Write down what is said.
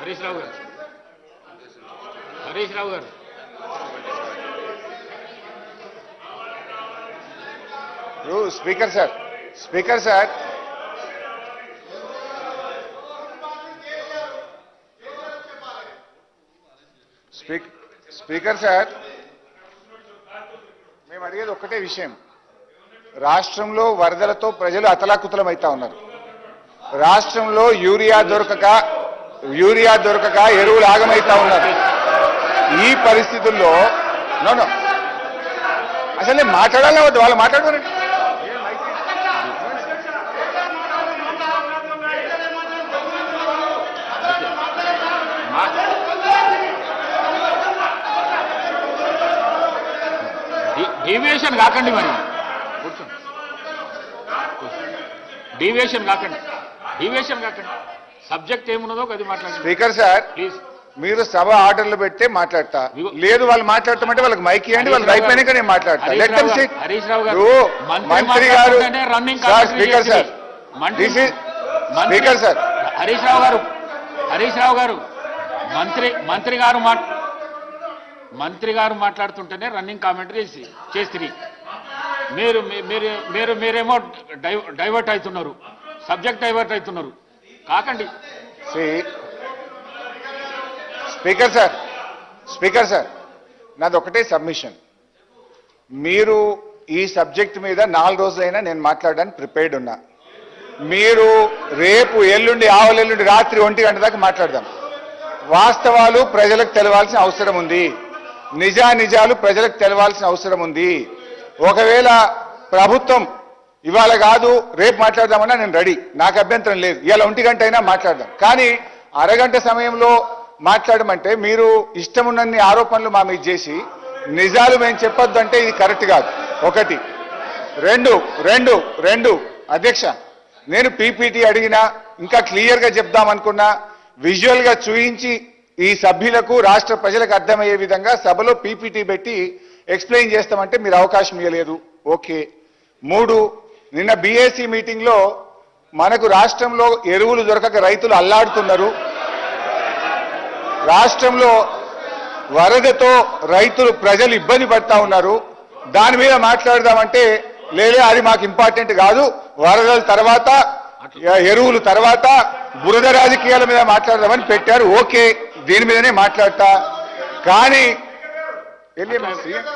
హరీష్ రావు గారు. హరీష్ రావు గారు. Speaker sir. Speaker sir. Speak speaker sir. మేము అడిగేది ఒక్కటే విషయం. రాష్ట్రంలో వరదలతో ప్రజలు అతలాకుతలం అవుతా ఉన్నారు. రాష్ట్రంలో యూరియా దొరకక యూరియా దొరకక ఎరువులు ఆగమైతా ఉన్నారు. ఈ పరిస్థితుల్లో నో అసలు నేను మాట్లాడాలా వద్దు వాళ్ళు మాట్లాడుకోరండి డీవియేషన్ కాకండి మరి. కూర్చోండి. డీవియేషన్ కాకండి. డీవియేషన్ కాకండి. సబ్జెక్ట్ ఏమున్నదో అది మాట్లాడండి. Speaker sir please. మీరు సభ ఆర్డర్లు పెడితే మాట్లాడతా. లేదు వాళ్ళు మాట్లాడతామంటే వాళ్ళకి మైక్ ఇవ్వండి వాళ్ళు అయిపోయినాక నేను మాట్లాడతా. మంత్రి మంత్రి గారు speaker sir. Speaker sir. Harish Rao గారు హరీష్ రావు గారు మంత్రి మంత్రి గారు మంత్రి గారు మాట్లాడుతుంటేనే రన్నింగ్ కామెంటరీ చేసి చేస్తుంది మీరు మీరు మీరు మీరేమో డైవర్ట్ అవుతున్నారు. సబ్జెక్ట్ డైవర్ట్ అవుతున్నారు. కాకండి. స్పీకర్ సార్ స్పీకర్ సార్ నాది ఒకటే సబ్మిషన్. మీరు ఈ సబ్జెక్ట్ మీద నాలుగు రోజులైనా నేను మాట్లాడడానికి ప్రిపేర్డ్ ఉన్నా. మీరు రేపు ఎల్లుండి ఆవలెల్లుండి రాత్రి ఒంటి గంట దాకా మాట్లాడదాం. వాస్తవాలు ప్రజలకు తెలవాల్సిన అవసరం ఉంది. నిజానిజాలు ప్రజలకు తెలవాల్సిన అవసరం ఉంది. ఒకవేళ ప్రభుత్వం ఇవాళ కాదు రేపు మాట్లాడదామన్నా నేను రెడీ. నాకు అభ్యంతరం లేదు. ఇవాళ ఒంటి గంట అయినా మాట్లాడదాం. కానీ అరగంట సమయంలో మాట్లాడమంటే మీరు ఇష్టం ఉన్నన్ని ఆరోపణలు మా మీద చేసి నిజాలు మేము చెప్పొద్దు అంటే ఇది కరెక్ట్ కాదు. ఒకటి. రెండు రెండు రెండు. అధ్యక్ష నేను పీపీటీ అడిగినా ఇంకా క్లియర్గా చెప్దామనుకున్నా విజువల్గా చూయించి ఈ సభ్యులకు రాష్ట్ర ప్రజలకు అర్థమయ్యే విధంగా సభలో పీపీటీ పెట్టి ఎక్స్ప్లెయిన్ చేస్తామంటే మీరు అవకాశం ఇవ్వలేదు ఓకే. మూడు నిన్న బీఏసీ మీటింగ్లో మనకు రాష్ట్రంలో ఎరువులు దొరకక రైతులు అల్లాడుతున్నారు. రాష్ట్రంలో వరదతో రైతులు ప్రజలు ఇబ్బంది పడతా ఉన్నారు. దాని మీద మాట్లాడదామంటే లేలే అది మాకు ఇంపార్టెంట్ కాదు. వరదల తర్వాత ఎరువులు తర్వాత బురద రాజకీయాల మీద మాట్లాడదామని పెట్టారు. ఓకే దీని మీదనే మాట్లాడతా. కానీ